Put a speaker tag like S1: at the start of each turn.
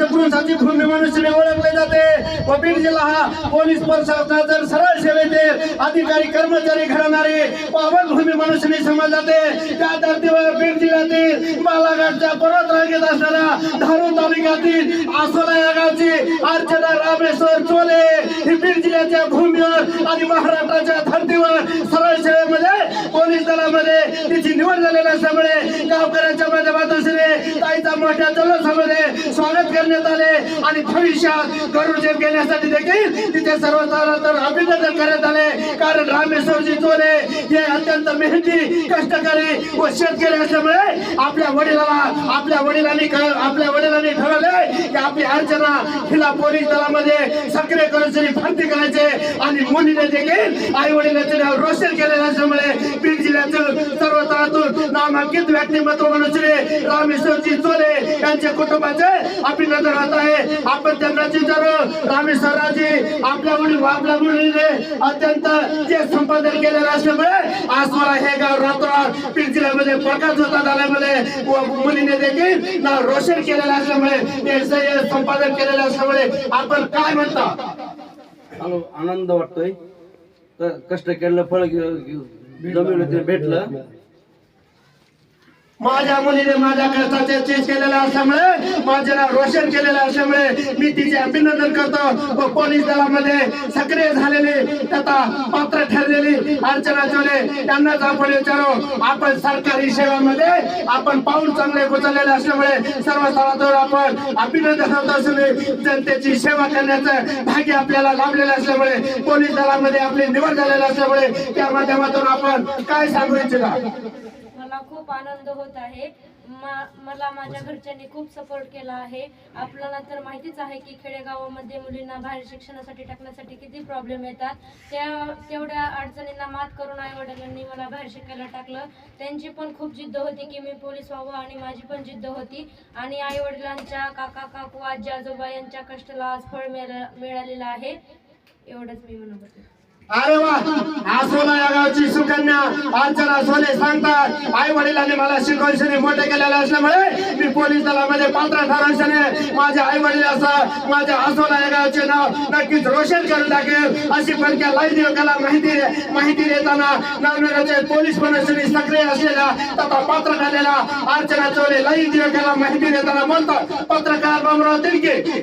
S1: राष्ट्रपुरुषाची भूमी मनुष्याने ओळखले जाते. व बीड जिल्हा हा पोलीस प्रशासनाचा सरळ सेवेचे अधिकारी कर्मचारी घडवणारे पावन भूमी मनुष्याने समजले जाते. त्या धर्तीवर बीड जिल्ह्यातील बालाघाटच्या पर्वत रांगेत असणाऱ्या धारू तालुक्यातील आसोला या गावची अर्चना रामेश्वर चोले ही बीड जिल्ह्याच्या भूमीवर आणि महाराष्ट्राच्या धर्तीवर सरळ सेवेमध्ये पोलीस दलामध्ये तिची निवड झालेली असल्यामुळे गावकऱ्यांच्या माध्यमातून श्री मोठ्या जल्लोषामध्ये स्वागत करण्यात आले आणि भविष्यात गरुडजेप घेण्यासाठी देखील तिथे सर्वसाधारण अभिनंदन करण्यात आले. कारण रामेश्वरजी चोले हे अत्यंत मेहनती कष्टकरी व शेतकरी असल्यामुळे आपल्या वडिलाला आपल्या वडिलांनी आपल्या वडिलांनी ठरवले की आपली अर्चना हिला पोलीस दलामध्ये सक्रिय करून भरती करायचे आणि मुलीने देखील आई वडिलांचे नाव रोशन केलेलं जिल्ह्याचं सर्व तळातून नामांकित व्यक्तिमत्व म्हणून रामेश्वरजी चोले यांच्या कुटुंबाचे अभिनंदन होत आहे. आपण त्यांना विचारू रामेश्वरराजी आपल्या मुली आपल्या मुलीने अत्यंत जे संपादन केलेलं असल्यामुळे आज मला हे गाव रात्र पीठ जिल्ह्यामध्ये प्रकाश होतात आल्यामुळे मुलीने देखील नाव रोशन केलेलं असल्यामुळे संपादन केलेलं असल्यामुळे आपण काय म्हणता?
S2: आनंद वाटतोय. कष्ट केलेलं फळ घेऊ जमीन जमिनीवर भेटलं.
S1: माझ्या मुलीने माझ्या कष्टाचे चेंज केलेला असल्यामुळे माझे नाव रोशन केलेलं असल्यामुळे मी तिचे अभिनंदन करतो. व पोलीस दलामध्ये सक्रिय झालेली तथा पात्र ठरलेली अर्चना चोले यांनाच आपण विचारू. आपण सरकारी सेवामध्ये आपण पाऊल चांगले उचललेले असल्यामुळे सर्व स्तरातून आपण अभिनंदन होत असून जनतेची सेवा करण्याचं भाग्य आपल्याला लाभलेलं असल्यामुळे पोलीस दलामध्ये आपली निवड झालेली असल्यामुळे त्या माध्यमातून आपण काय सांगू इच्छिता?
S3: मला खूप आनंद होतो आहे. मा- मला माझ्या घरच्यांनी खूप सपोर्ट केला आहे. आपल्याला तर माहितीच आहे की खेडेगावामध्ये मुलींना बाहेर शिक्षणासाठी टाकण्यासाठी किती प्रॉब्लेम येतात. त्या तेवढ्या अडचणींना मात करून आई वडिलांनी मला बाहेर शिकायला टाकलं. त्यांची पण खूप जिद्द होती की मी पोलीस व्हावं आणि माझी पण जिद्द होती. आणि आई वडिलांच्या काका काकू आजी आजोबा यांच्या कष्टाला आज फळ मिळालं मिळालेलं आहे. एवढंच मी म्हणत होते.
S1: अरे आसोला या गावची सुकन्या अर्चना सोने सांगतात. आई वडिलांनी मला शिकवून मोठे केलेले असल्यामुळे मी पोलीस दलामध्ये पात्र ठरवून माझ्या आई वडील असं माझ्या आसोला या गावचे नाव नक्कीच रोशन करून टाकेल अशी फलक्या त्या लाईन युवकाला माहिती माहिती देताना नवनगरचे पोलीस मनस्वी सक्रिय असलेल्या तथा पात्र ठरलेल्या अर्चना चोले लाईन देवकाला माहिती देताना बोलतात. पत्रकार बाबराव तिडके